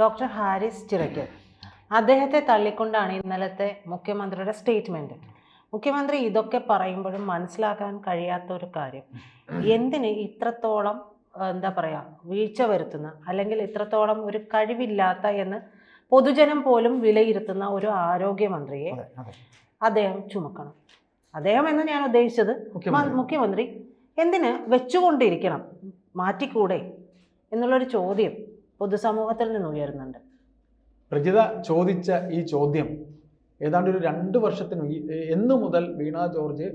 Doctor Haris Chirakkal. അദ്ദേഹത്തെ തള്ളിക്കൊണ്ടാണ് ഇന്നലത്തെ മുഖ്യമന്ത്രിയുടെ സ്റ്റേറ്റ്മെന്റ്. മുഖ്യമന്ത്രി ഇതൊക്കെ പറയുമ്പോഴും മനസ്സിലാക്കാൻ കഴിയാത്ത ഒരു കാര്യം. എന്തിന് ഇത്രത്തോളം എന്താ പറയുക വീഴ്ച വരുത്തുന്ന അല്ലെങ്കിൽ ഇത്രത്തോളം ഒരു കഴിവില്ലാത്ത എന്ന് പൊതുജനം പോലും വിലയിരുത്തുന്ന ഒരു ആരോഗ്യമന്ത്രിയെ അദ്ദേഹം ചുമക്കണം. അദ്ദേഹം എന്ന് ഞാൻ ഉദ്ദേശിച്ചത് മുഖ്യമന്ത്രി എന്തിന് വെച്ചുകൊണ്ടിരിക്കണം മാറ്റിക്കൂടെ എന്നുള്ളൊരു ചോദ്യം. പൊതുസമൂഹത്തിൽ നിന്ന് ഉയരുന്നുണ്ട്. പ്രജിത ചോദിച്ച ഈ ചോദ്യം ഏതാണ്ട് ഒരു രണ്ട് വർഷത്തിന് എന്നു മുതൽ വീണ ജോർജ്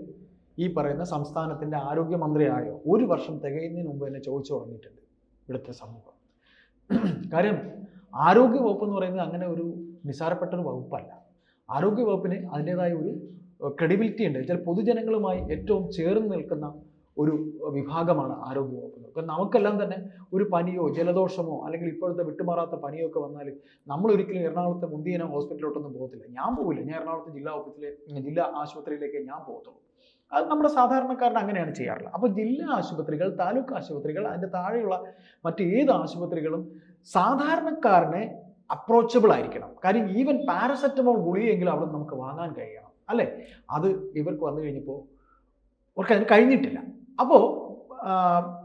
ഈ പറയുന്ന സംസ്ഥാനത്തിന്റെ ആരോഗ്യമന്ത്രിയായോ ഒരു വർഷം തികയുന്നതിന് മുമ്പ് തന്നെ ചോദിച്ചു തുടങ്ങിയിട്ടുണ്ട് ഇവിടുത്തെ സമൂഹം. കാര്യം ആരോഗ്യ വകുപ്പ് എന്ന് പറയുന്നത് അങ്ങനെ ഒരു നിസ്സാരപ്പെട്ട ഒരു വകുപ്പല്ല. ആരോഗ്യ വകുപ്പിന് അതിന്റെതായ ഒരു ക്രെഡിബിലിറ്റി ഉണ്ട്. ചില പൊതുജനങ്ങളുമായി ഏറ്റവും ചേർന്ന് നിൽക്കുന്ന ഒരു വിഭാഗമാണ് ആരോഗ്യ വകുപ്പ് കാരണം നമുക്കെല്ലാം തന്നെ ഒരു പനിയോ ജലദോഷമോ അല്ലെങ്കിൽ ഇപ്പോഴത്തെ വിട്ടുമാറാത്ത പനിയോ ഒക്കെ വന്നാൽ നമ്മൾ ഒരിക്കലും എറണാകുളത്തെ മുന്തിയന ഹോസ്പിറ്റലിലോട്ടൊന്നും പോകത്തില്ല. ഞാൻ പോകില്ല ഞാൻ എറണാകുളത്തെ ജില്ലാ ഓഫീസിലെ ജില്ലാ ആശുപത്രിയിലേക്ക് ഞാൻ പോകത്തുള്ളൂ. അത് നമ്മുടെ സാധാരണക്കാരൻ അങ്ങനെയാണ് ചെയ്യാറുള്ളത്. അപ്പോൾ ജില്ലാ ആശുപത്രികൾ താലൂക്ക് ആശുപത്രികൾ അതിന്റെ താഴെയുള്ള മറ്റ് ഏത് ആശുപത്രികളും സാധാരണക്കാരനെ അപ്രോച്ചബിൾ ആയിരിക്കണം. കാര്യം ഈവൻ പാരസെറ്റമോൾ ഗുളികയെങ്കിലും അവിടെ നമുക്ക് വാങ്ങാൻ കഴിയണം. അല്ലേ? അത് ഇവർക്ക് വന്നു കഴിഞ്ഞപ്പോൾ അവർക്ക് അതിന് കഴിഞ്ഞിട്ടില്ല. അപ്പോൾ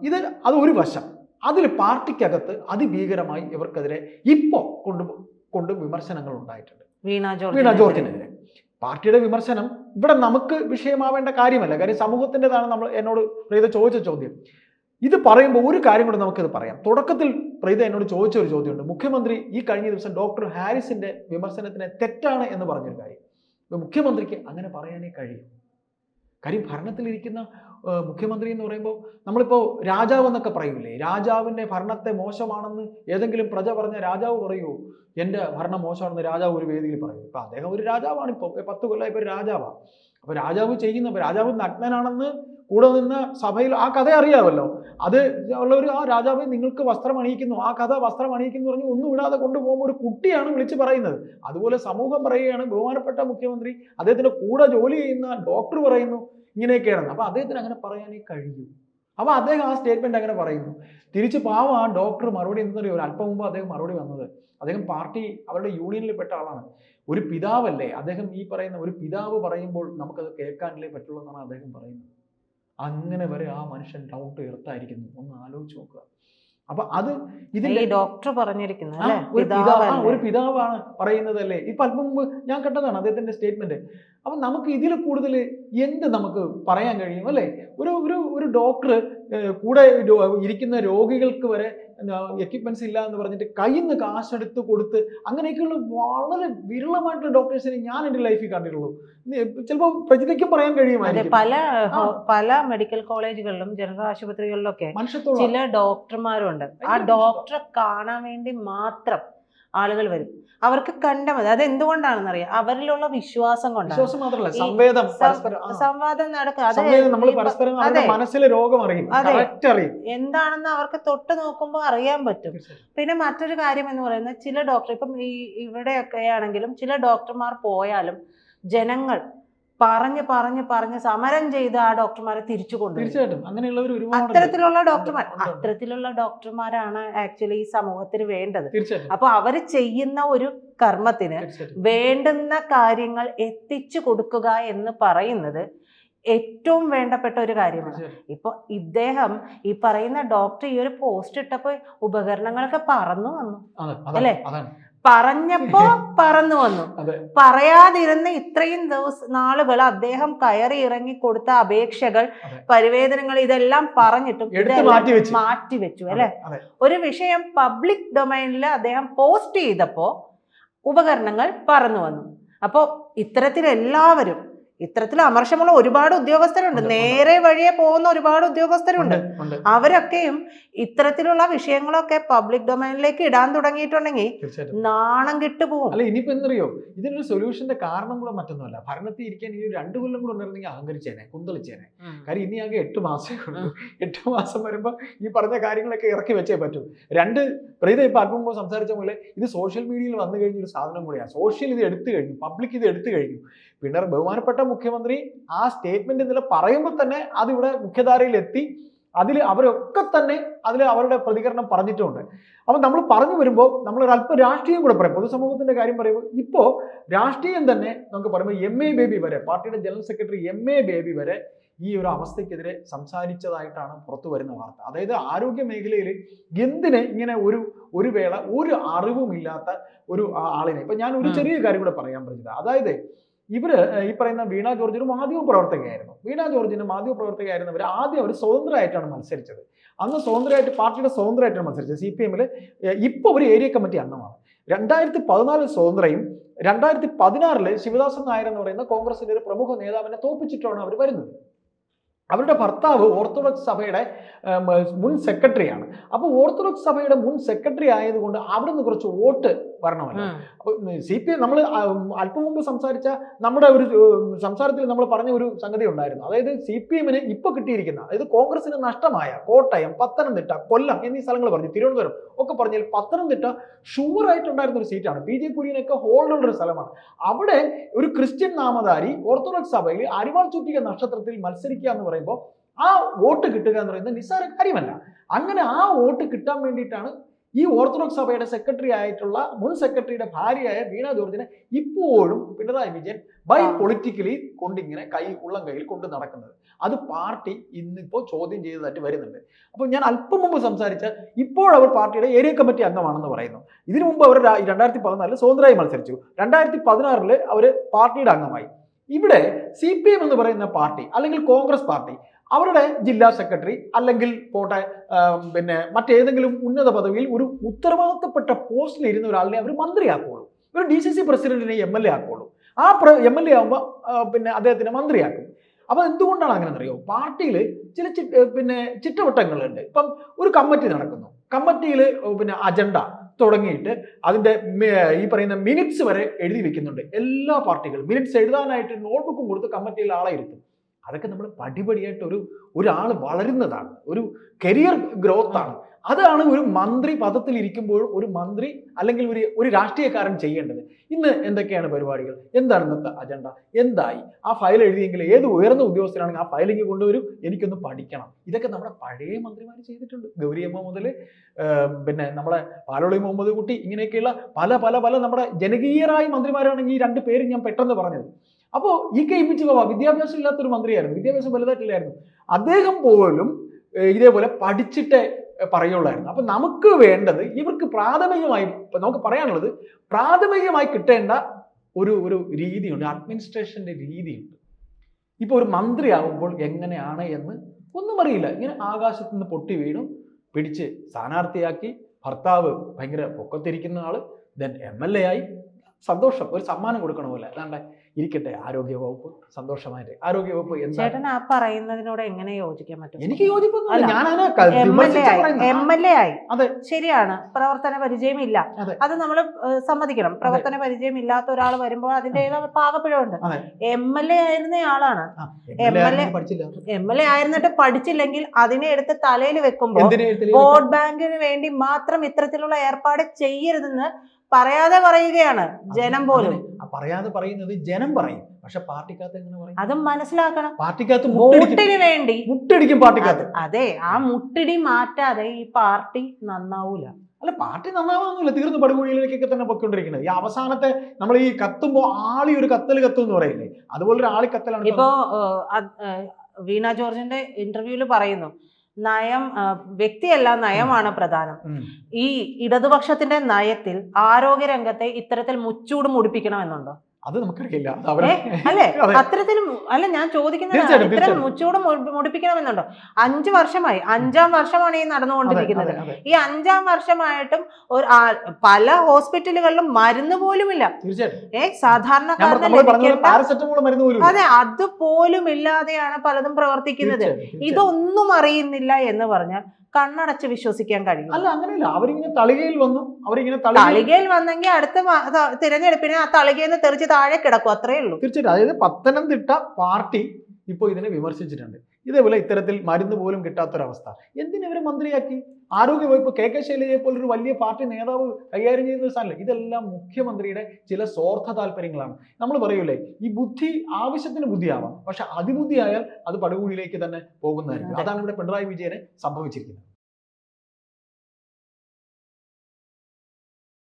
ഇത് അത് ഒരു വശം. അതിൽ പാർട്ടിക്കകത്ത് അതിഭീകരമായി ഇവർക്കെതിരെ ഇപ്പോൾ കൊണ്ട് കൊണ്ട് വിമർശനങ്ങൾ ഉണ്ടായിട്ടുണ്ട് വീണ വീണ ജോർജ് ജോർജിനെതിരെ. പാർട്ടിയുടെ വിമർശനം ഇവിടെ നമുക്ക് വിഷയമാവേണ്ട കാര്യമല്ല. കാര്യം സമൂഹത്തിന്റെതാണ് നമ്മൾ എന്നോട് പ്രീത ചോദിച്ച ചോദ്യം. ഇത് പറയുമ്പോൾ ഒരു കാര്യം കൂടെ നമുക്കിത് പറയാം. തുടക്കത്തിൽ പ്രീത എന്നോട് ചോദിച്ച ഒരു ചോദ്യമുണ്ട്. മുഖ്യമന്ത്രി ഈ കഴിഞ്ഞ ദിവസം ഡോക്ടർ ഹാരിസിന്റെ വിമർശനത്തിന് തെറ്റാണ് എന്ന് പറഞ്ഞൊരു കാര്യം. മുഖ്യമന്ത്രിക്ക് അങ്ങനെ പറയാനേ കഴിയും. കാര്യം ഭരണത്തിലിരിക്കുന്ന മുഖ്യമന്ത്രി എന്ന് പറയുമ്പോൾ നമ്മളിപ്പോൾ രാജാവ് എന്നൊക്കെ പറയൂലേ? രാജാവിന്റെ ഭരണത്തെ മോശമാണെന്ന് ഏതെങ്കിലും പ്രജ പറഞ്ഞ രാജാവ് പറയൂ. എന്റെ ഭരണം മോശമാണെന്ന് രാജാവ് ഒരു വേദിയിൽ പറയും. ഇപ്പം അദ്ദേഹം ഒരു രാജാവാണ് ഇപ്പോൾ പത്ത് കൊല്ലം ഇപ്പോൾ ഒരു രാജാവാണ് അപ്പോൾ രാജാവ് ചെയ്യുന്ന രാജാവ് നഗ്നനാണെന്ന് കൂടെ നിന്ന് സഭയിൽ ആ കഥ അറിയാമല്ലോ. അത് ഉള്ളൊരു ആ രാജാവ് നിങ്ങൾക്ക് വസ്ത്രം അണിയിക്കുന്നു. ആ കഥ വസ്ത്രം അണിയിക്കുന്നു പറഞ്ഞ് ഒന്നും ഇടാതെ കൊണ്ടുപോകുമ്പോൾ ഒരു കുട്ടിയാണ് വിളിച്ച് പറയുന്നത്. അതുപോലെ സമൂഹം പറയുകയാണ് ബഹുമാനപ്പെട്ട മുഖ്യമന്ത്രി അദ്ദേഹത്തിന്റെ കൂടെ ജോലി ചെയ്യുന്ന ഡോക്ടർ പറയുന്നു ഇങ്ങനെയൊക്കെയാണ്. അപ്പോൾ അദ്ദേഹത്തിന് അങ്ങനെ പറയാനേ കഴിയൂ. അപ്പോൾ അദ്ദേഹം ആ സ്റ്റേറ്റ്മെന്റ് അങ്ങനെ പറയുന്നു. തിരിച്ച് പാവം ആ ഡോക്ടർ മറുപടി എന്തെന്നറിയോ അല്പം മുമ്പ് അദ്ദേഹം മറുപടി വന്നത്. അദ്ദേഹം പാർട്ടി അവരുടെ യൂണിയനിൽ പെട്ട ആളാണ്. ഒരു പിതാവല്ലേ? അദ്ദേഹം ഈ പറയുന്ന ഒരു പിതാവ് പറയുമ്പോൾ നമുക്കത് കേൾക്കാനല്ലേ പറ്റുള്ളൂ എന്നാണ് അദ്ദേഹം പറയുന്നത്. അങ്ങനെ വരെ ആ മനുഷ്യൻ ഡൗട്ട് ഉയർത്തായിരിക്കുന്നു ഒന്ന് ആലോചിച്ച് നോക്കുക. അപ്പൊ അത് ഇതിന്റെ ഡോക്ടർ പറഞ്ഞിരിക്കുന്നു ഒരു പിതാവാണ് പറയുന്നത് അല്ലേ ഒരു പിതാവാണ് പറയുന്നതല്ലേ? ഇപ്പൊ അല്പം മുമ്പ് ഞാൻ കേട്ടതാണ് അദ്ദേഹത്തിന്റെ സ്റ്റേറ്റ്മെന്റ് അപ്പൊ നമുക്ക് ഇതിൽ കൂടുതൽ എന്ത് നമുക്ക് പറയാൻ കഴിയും അല്ലേ? ഒരു ഒരു ഒരു ഡോക്ടർ കൂടെ ഇരിക്കുന്ന രോഗികൾക്ക് വരെ എക്യുപ്മെന്റ്സ് ഇല്ല എന്ന് പറഞ്ഞിട്ട് കയ്യിൽ നിന്ന് കാശെടുത്ത് കൊടുത്ത് അങ്ങനെയൊക്കെയുള്ള വളരെ വിരളമായിട്ടുള്ള ഡോക്ടേഴ്സിനെ ഞാൻ എന്റെ ലൈഫിൽ കണ്ടിട്ടുള്ളൂ. ചിലപ്പോൾ പ്രജിതയ്ക്കും പറയാൻ അതെ പല പല മെഡിക്കൽ കോളേജുകളിലും ജനറൽ ആശുപത്രികളിലൊക്കെ ചില ഡോക്ടർമാരുണ്ട് ആ ഡോക്ടറെ കാണാൻ വേണ്ടി മാത്രം ആളുകൾ വരും. അവർക്ക് കണ്ട മതി അത്. എന്തുകൊണ്ടാണെന്നറിയാം അവരിലുള്ള വിശ്വാസം കൊണ്ടാണ്. മാത്രമല്ല സംവേദം സംവാദം നടക്കുക അത്. മനസ്സിലെ രോഗം. അറിയും. എന്താണെന്ന് അവർക്ക് തൊട്ട് നോക്കുമ്പോൾ അറിയാൻ പറ്റും. പിന്നെ മറ്റൊരു കാര്യം എന്ന് പറയുന്നത് ചില ഡോക്ടർ ഇപ്പം ഈ ഇവിടെയൊക്കെ ആണെങ്കിലും ചില ഡോക്ടർമാർ പോയാലും ജനങ്ങൾ പറഞ്ഞ് പറഞ്ഞ് പറഞ്ഞ് സമരം ചെയ്ത് ആ ഡോക്ടർമാരെ തിരിച്ചു കൊണ്ടുവരും. തീർച്ചയായിട്ടും. അങ്ങനെയുള്ളവർ ഒരുപാട് അത്തരത്തിലുള്ള ഡോക്ടർമാർ. അത്തരത്തിലുള്ള ഡോക്ടർമാരാണ് ആക്ച്വലി ഈ സമൂഹത്തിന് വേണ്ടത്. അപ്പൊ അവർ ചെയ്യുന്ന ഒരു കർമ്മത്തിന് വേണ്ടുന്ന കാര്യങ്ങൾ എത്തിച്ചു കൊടുക്കുക എന്ന് പറയുന്നത് ഏറ്റവും വേണ്ടപ്പെട്ട ഒരു കാര്യമാണ്. ഇപ്പൊ ഇദ്ദേഹം ഈ പറയുന്ന ഡോക്ടർ ഈ ഒരു പോസ്റ്റ് ഇട്ടപ്പോ ഉപകരണങ്ങളൊക്കെ പറന്നു വന്നു. അല്ലേ? പറഞ്ഞപ്പോ പറന്നു വന്നു. പറയാതിരുന്ന ഇത്രയും ദിവസം നാളുകൾ അദ്ദേഹം കയറി ഇറങ്ങി കൊടുത്ത അപേക്ഷകൾ പരിവേദനങ്ങൾ ഇതെല്ലാം പറഞ്ഞിട്ടും മാറ്റി വെച്ചു. അല്ലെ? ഒരു വിഷയം പബ്ലിക് ഡൊമൈനിൽ അദ്ദേഹം പോസ്റ്റ് ചെയ്തപ്പോ ഉപകരണങ്ങൾ പറന്നു വന്നു. അപ്പോൾ ഇത്തരത്തിൽ എല്ലാവരും ഇത്തരത്തിൽ അമർഷമുള്ള ഒരുപാട് ഉദ്യോഗസ്ഥരുണ്ട്. നേരെ വഴിയെ പോകുന്ന ഒരുപാട് ഉദ്യോഗസ്ഥരുണ്ട്. അവരൊക്കെയും ഇത്തരത്തിലുള്ള വിഷയങ്ങളൊക്കെ പബ്ലിക് ഡൊമൈനിലേക്ക് ഇടാൻ തുടങ്ങിയിട്ടുണ്ടെങ്കിൽ നാണം കിട്ടുപോകും അല്ല ഇനിയിപ്പോ എന്തറിയോ? ഇതിനൊരു സൊല്യൂഷന്റെ കാരണം കൂടെ മറ്റൊന്നുമല്ല. ഭരണത്തിൽ ഇരിക്കാൻ ഇനി രണ്ടു കൊല്ലം കൂടെ ഉണ്ടായിരുന്നെങ്കിൽ അഹങ്കരിച്ചേനെ കുന്തളിച്ചേനെ. കാര്യം ഇനി ആകെ എട്ട് മാസമേ ഉള്ളൂ. എട്ട് മാസം വരുമ്പോ ഈ പറഞ്ഞ കാര്യങ്ങളൊക്കെ ഇറക്കി വെച്ചേ പറ്റൂ. രണ്ട് പ്രീത ഇപ്പൊ അല്പം മുമ്പ് സംസാരിച്ച പോലെ ഇത് സോഷ്യൽ മീഡിയയിൽ വന്നു കഴിഞ്ഞ ഒരു സാധനം കൂടിയാണ് സോഷ്യൽ ഇത് എടുത്തു കഴിഞ്ഞു പബ്ലിക് ഇത് എടുത്തു കഴിഞ്ഞു. പിണർ ബഹുമാനപ്പെട്ട മുഖ്യമന്ത്രി ആ സ്റ്റേറ്റ്മെന്റ് എന്നുള്ള പറയുമ്പോൾ തന്നെ അതിവിടെ മുഖ്യധാരയിൽ എത്തി അതിൽ അവരൊക്കെ തന്നെ അതിൽ അവരുടെ പ്രതികരണം പറഞ്ഞിട്ടുണ്ട്. അപ്പം നമ്മൾ പറഞ്ഞു വരുമ്പോൾ നമ്മൾ അല്പം രാഷ്ട്രീയം കൂടെ പറയും. പൊതുസമൂഹത്തിന്റെ കാര്യം പറയുമ്പോൾ ഇപ്പോൾ രാഷ്ട്രീയം തന്നെ നമുക്ക് പറയുമ്പോൾ എം എ ബേബി വരെ പാർട്ടിയുടെ general secretary M A Baby വരെ ഈ ഒരു അവസ്ഥയ്ക്കെതിരെ സംസാരിച്ചതായിട്ടാണ് പുറത്തു വരുന്ന വാർത്ത. അതായത് ആരോഗ്യ മേഖലയിൽ എന്തിന് ഇങ്ങനെ ഒരു ഒരു വേള ഒരു അറിവുമില്ലാത്ത ഒരു ആളിനെ. ഇപ്പൊ ഞാൻ ഒരു ചെറിയ കാര്യം കൂടെ പറയാൻ പറ്റില്ല അതായത് ഇവർ ഈ പറയുന്ന വീണ ജോർജിനും മാധ്യമ പ്രവർത്തകയായിരുന്നു. വീണ ജോർജിനും മാധ്യമ പ്രവർത്തകയായിരുന്നവർ ആദ്യം അവർ സ്വതന്ത്രമായിട്ടാണ് മത്സരിച്ചത്. അന്ന് സ്വതന്ത്രമായിട്ട് പാർട്ടിയുടെ സ്വതന്ത്രമായിട്ടാണ് മത്സരിച്ചത്. സി പി എമ്മിൽ ഇപ്പോൾ ഒരു ഏരിയ കമ്മിറ്റി അംഗമാണ്. രണ്ടായിരത്തി പതിനാലിൽ സ്വതന്ത്രയും രണ്ടായിരത്തി പതിനാറിൽ ശിവദാസൻ നായർ എന്ന് പറയുന്ന കോൺഗ്രസിന്റെ ഒരു പ്രമുഖ നേതാവിനെ തോപ്പിച്ചിട്ടാണ് അവർ വരുന്നത്. അവരുടെ ഭർത്താവ് ഓർത്തഡോക്സ് സഭയുടെ മുൻ സെക്രട്ടറിയാണ്. അപ്പോൾ ഓർത്തഡോക്സ് സഭയുടെ മുൻ സെക്രട്ടറി ആയതുകൊണ്ട് അവിടുന്ന് കുറച്ച് വോട്ട് വരണമല്ലോ. അപ്പൊ സി പി എം നമ്മൾ അല്പം മുമ്പ് സംസാരിച്ച നമ്മുടെ ഒരു സംസാരത്തിൽ നമ്മൾ പറഞ്ഞ ഒരു സംഗതി ഉണ്ടായിരുന്നു. അതായത് സി പി എമ്മിന് ഇപ്പൊ കിട്ടിയിരിക്കുന്ന അതായത് കോൺഗ്രസിന് നഷ്ടമായ കോട്ടയം പത്തനംതിട്ട കൊല്ലം എന്നീ സ്ഥലങ്ങൾ പറഞ്ഞു തിരുവനന്തപുരം ഒക്കെ പറഞ്ഞാൽ പത്തനംതിട്ട ഷുവർ ആയിട്ടുണ്ടായിരുന്ന ഒരു സീറ്റാണ് ബി ജെ കുര്യനൊക്കെ ഹോൾഡുള്ള ഒരു സ്ഥലമാണ്. അവിടെ ഒരു ക്രിസ്ത്യൻ നാമധാരി ഓർത്തഡോക്സ് സഭയിൽ അരിവാൾ ചുറ്റിക നക്ഷത്രത്തിൽ മത്സരിക്കുക എന്ന് പറയുമ്പോൾ ആ വോട്ട് കിട്ടുക എന്ന് പറയുന്നത് നിസ്സാര കാര്യമല്ല. അങ്ങനെ ആ വോട്ട് കിട്ടാൻ വേണ്ടിയിട്ടാണ് ഈ ഓർത്തഡോക്സ് സഭയുടെ സെക്രട്ടറി ആയിട്ടുള്ള മുൻ സെക്രട്ടറിയുടെ ഭാര്യയായ വീണ ജോർജിനെ ഇപ്പോഴും പിണറായി വിജയൻ ബൈ. പൊളിറ്റിക്കലി കൊണ്ടിങ്ങനെ കൈ ഉള്ളം കയ്യിൽ കൊണ്ട് നടക്കുന്നത്. അത് പാർട്ടി ഇന്നിപ്പോൾ ചോദ്യം ചെയ്തതായിട്ട് വരുന്നുണ്ട്. അപ്പോൾ ഞാൻ അല്പം മുമ്പ് സംസാരിച്ച ഇപ്പോൾ അവർ പാർട്ടിയുടെ ഏരിയ കമ്മിറ്റി അംഗമാണെന്ന് പറയുന്നു. ഇതിനു മുമ്പ് അവർ രണ്ടായിരത്തി പതിനാലിൽ സ്വതന്ത്രമായി മത്സരിച്ചു. രണ്ടായിരത്തി പതിനാറിൽ അവർ പാർട്ടിയുടെ അംഗമായി. ഇവിടെ സി പി എം എന്ന് പറയുന്ന പാർട്ടി അല്ലെങ്കിൽ കോൺഗ്രസ് പാർട്ടി അവരുടെ ജില്ലാ സെക്രട്ടറി അല്ലെങ്കിൽ പോട്ടെ പിന്നെ മറ്റേതെങ്കിലും ഉന്നത പദവിയിൽ ഒരു ഉത്തരവാദിത്തപ്പെട്ട പോസ്റ്റിൽ ഇരുന്ന ഒരാളിനെ അവർ മന്ത്രിയാക്കുള്ളൂ. ഒരു ഡി സി സി പ്രസിഡന്റിനെ എം എൽ എ ആക്കുള്ളൂ. ആ എം എൽ എ ആകുമ്പോൾ പിന്നെ അദ്ദേഹത്തിനെ മന്ത്രിയാക്കും. അപ്പോൾ എന്തുകൊണ്ടാണ് അങ്ങനെ അറിയോ പാർട്ടിയിൽ ചില പിന്നെ ചിട്ടവട്ടങ്ങളുണ്ട്. ഇപ്പം ഒരു കമ്മിറ്റി നടക്കുന്നു. കമ്മിറ്റിയിൽ പിന്നെ അജണ്ട തുടങ്ങിയിട്ട് അതിന്റെ ഈ പറയുന്ന മിനിറ്റ്സ് വരെ എഴുതി വെക്കുന്നുണ്ട്. എല്ലാ പാർട്ടികളും മിനിറ്റ്സ് എഴുതാനായിട്ട് നോട്ട്ബുക്കും കൊടുത്ത് കമ്മിറ്റിയിൽ ആളെ ഇരുത്തും. അതൊക്കെ നമ്മൾ പടിപടിയായിട്ട് ഒരു ഒരാൾ വളരുന്നതാണ്. ഒരു കരിയർ ഗ്രോത്ത് ആണ്. അതാണ് ഒരു മന്ത്രി പദത്തിൽ ഇരിക്കുമ്പോൾ ഒരു മന്ത്രി അല്ലെങ്കിൽ ഒരു ഒരു രാഷ്ട്രീയക്കാരൻ ചെയ്യേണ്ടത്. ഇന്ന് എന്തൊക്കെയാണ് പരിപാടികൾ? എന്താണ് ഇന്നത്തെ അജണ്ട എന്തായി? ആ ഫയൽ എഴുതിയെങ്കിൽ ഏത് ഉയർന്ന ഉദ്യോഗസ്ഥരാണെങ്കിൽ ആ ഫയലിങ് കൊണ്ടുവരും. എനിക്കൊന്ന് പഠിക്കണം. ഇതൊക്കെ നമ്മുടെ പഴയ മന്ത്രിമാർ ചെയ്തിട്ടുണ്ട്. ഗൗരിയമ്മ മുതൽ പിന്നെ നമ്മുടെ പാലോളി മുഹമ്മദ് കുട്ടി ഇങ്ങനെയൊക്കെയുള്ള പല പല പല നമ്മുടെ ജനകീയരായ മന്ത്രിമാരാണെങ്കിൽ ഈ രണ്ട് പേര് ഞാൻ പെട്ടെന്ന് പറഞ്ഞത്. അപ്പോൾ ഇ കെ ഇ ഗോവ വിദ്യാഭ്യാസം ഇല്ലാത്തൊരു മന്ത്രിയായിരുന്നു. വിദ്യാഭ്യാസം വലുതായിട്ടില്ലായിരുന്നു. അദ്ദേഹം പോലും ഇതേപോലെ പഠിച്ചിട്ടേ പറയുള്ളായിരുന്നു. അപ്പൊ നമുക്ക് വേണ്ടത് ഇവർക്ക് പ്രാഥമികമായി നമുക്ക് പറയാനുള്ളത് പ്രാഥമികമായി കിട്ടേണ്ട ഒരു ഒരു രീതിയുണ്ട്. അഡ്മിനിസ്ട്രേഷന്റെ രീതിയുണ്ട്. ഇപ്പൊ ഒരു മന്ത്രിയാകുമ്പോൾ എങ്ങനെയാണ് എന്ന് ഒന്നും അറിയില്ല. ഇങ്ങനെ ആകാശത്ത് നിന്ന് പൊട്ടി വീണു പിടിച്ച് സ്ഥാനാർത്ഥിയാക്കി ഭർത്താവ് ഭയങ്കര പൊക്കത്തിരിക്കുന്ന ആൾ ദെൻ എം എൽ എ ആയി സന്തോഷം ഒരു സമ്മാനം കൊടുക്കണ പോലെ. അല്ലാണ്ട് ഇരിക്കട്ടെ ആരോഗ്യ വകുപ്പ് സന്തോഷമായിട്ട്. ആരോഗ്യ വകുപ്പ് ചേട്ടൻ ആ പറയുന്നതിനോട് എങ്ങനെ യോജിക്കാൻ പറ്റും? എനിക്ക് എം എൽ എ ആയി. ശരിയാണ്. പ്രവർത്തന പരിചയമില്ല. ഇല്ല അത് നമ്മൾ സമ്മതിക്കണം. പ്രവർത്തന പരിചയം ഇല്ലാത്ത ഒരാൾ വരുമ്പോൾ അതിന്റെ പാകപ്പിഴവുണ്ട്. അതെ. എം എൽ എ ആയിരുന്ന ആളാണ്. M L A L A ആയിരുന്നിട്ട് പഠിച്ചില്ലെങ്കിൽ അതിനെ എടുത്ത് തലയിൽ വെക്കുമ്പോൾ വോട്ട് ബാങ്കിന് വേണ്ടി മാത്രം ഇത്തരത്തിലുള്ള ഏർപ്പാട് ചെയ്യരുതെന്ന് പറയാതെ പറയുകയാണ് ജനം പോലും. പറയാതെ പറയുന്നത് ജനം പറയും. പക്ഷെ പാർട്ടിക്കകത്ത് എങ്ങനെ പറയും? അതും മനസ്സിലാക്കണം. പാർട്ടിക്കകത്ത് മുട്ടിന് വോട്ടിന് വേണ്ടി. മുട്ടടിക്കും പാർട്ടിക്കകത്ത്. അതെ ആ മുട്ടിടി മാറ്റാതെ ഈ പാർട്ടി നന്നാവൂല. അല്ല പാർട്ടി നന്നാവാന്നില്ല തീർന്നു പടുകുഴിയിലേക്കൊക്കെ തന്നെ പൊയ്ക്കൊണ്ടിരിക്കുന്നത്. ഈ അവസാനത്തെ നമ്മൾ ഈ കത്തുമ്പോ ആളി ഒരു കത്തൽ കത്തും എന്ന് പറയില്ലേ അതുപോലെ ഒരു ആളി കത്തലാണ് ഇപ്പോ വീണ ജോർജിന്റെ ഇന്റർവ്യൂൽ പറയുന്നു. നയം വ്യക്തിയല്ല നയമാണ് പ്രധാനം. ഈ ഇടതുപക്ഷത്തിന്റെ നയത്തിൽ ആരോഗ്യരംഗത്തെ ഇത്തരത്തിൽ മുച്ചൂട് മുടിപ്പിക്കണമെന്നുണ്ടോ അത് നമുക്കറിയില്ല. അല്ലെ? അത്തരത്തിലും അല്ലേ ഞാൻ ചോദിക്കുന്നത് ഇത്തരം. മുച്ചൂട് മുടിപ്പിക്കണമെന്നുണ്ടോ? അഞ്ചു വർഷമായി അഞ്ചാം വർഷമാണ് ഈ നടന്നുകൊണ്ടിരിക്കുന്നത്. ഈ അഞ്ചാം വർഷമായിട്ടും ഒരു പല ഹോസ്പിറ്റലുകളിലും മരുന്ന് പോലുമില്ല. ഇല്ല ഏ സാധാരണ സാധാരണക്കാരന് അതെ അതുപോലും ഇല്ലാതെയാണ് പലതും പ്രവർത്തിക്കുന്നത്. ഇതൊന്നും അറിയുന്നില്ല എന്ന് പറഞ്ഞാൽ കണ്ണടച്ച് വിശ്വസിക്കാൻ കഴിയും അല്ല അങ്ങനെയല്ല. അവരിങ്ങനെ തളികയിൽ വന്നു. അവരിങ്ങനെ തളികയിൽ വന്നെങ്കിൽ അടുത്ത തിരഞ്ഞെടുപ്പിന് ആ തളികയിൽ നിന്ന് തെറിച്ച് താഴെ കിടക്കും അത്രേ ഉള്ളൂ. തീർച്ചയായിട്ടും. അതായത് പത്തനംതിട്ട പാർട്ടി ഇപ്പോൾ ഇതിനെ വിമർശിച്ചിട്ടുണ്ട്. ഇതേപോലെ ഇത്തരത്തിൽ മരുന്ന് പോലും കിട്ടാത്തൊരവസ്ഥ. എന്തിനവരെ മന്ത്രിയാക്കി? ആരോഗ്യവകുപ്പ് കെ കെ ശൈലജയെ പോലൊരു വലിയ പാർട്ടി നേതാവ് കൈകാര്യം ചെയ്യുന്ന സ്ഥാനമല്ല ഇതെല്ലാം മുഖ്യമന്ത്രിയുടെ ചില സ്വാർത്ഥ താല്പര്യങ്ങളാണ്. നമ്മൾ പറയൂലേ ഈ ബുദ്ധി ആവശ്യത്തിന് ബുദ്ധിയാവാം. പക്ഷെ അതിബുദ്ധിയായാൽ അത് പടുകൂടിയിലേക്ക് തന്നെ പോകുന്നതായിരിക്കും. അതാണ് ഇവിടെ പിണറായി വിജയനെ സംഭവിച്ചിരിക്കുന്നത്.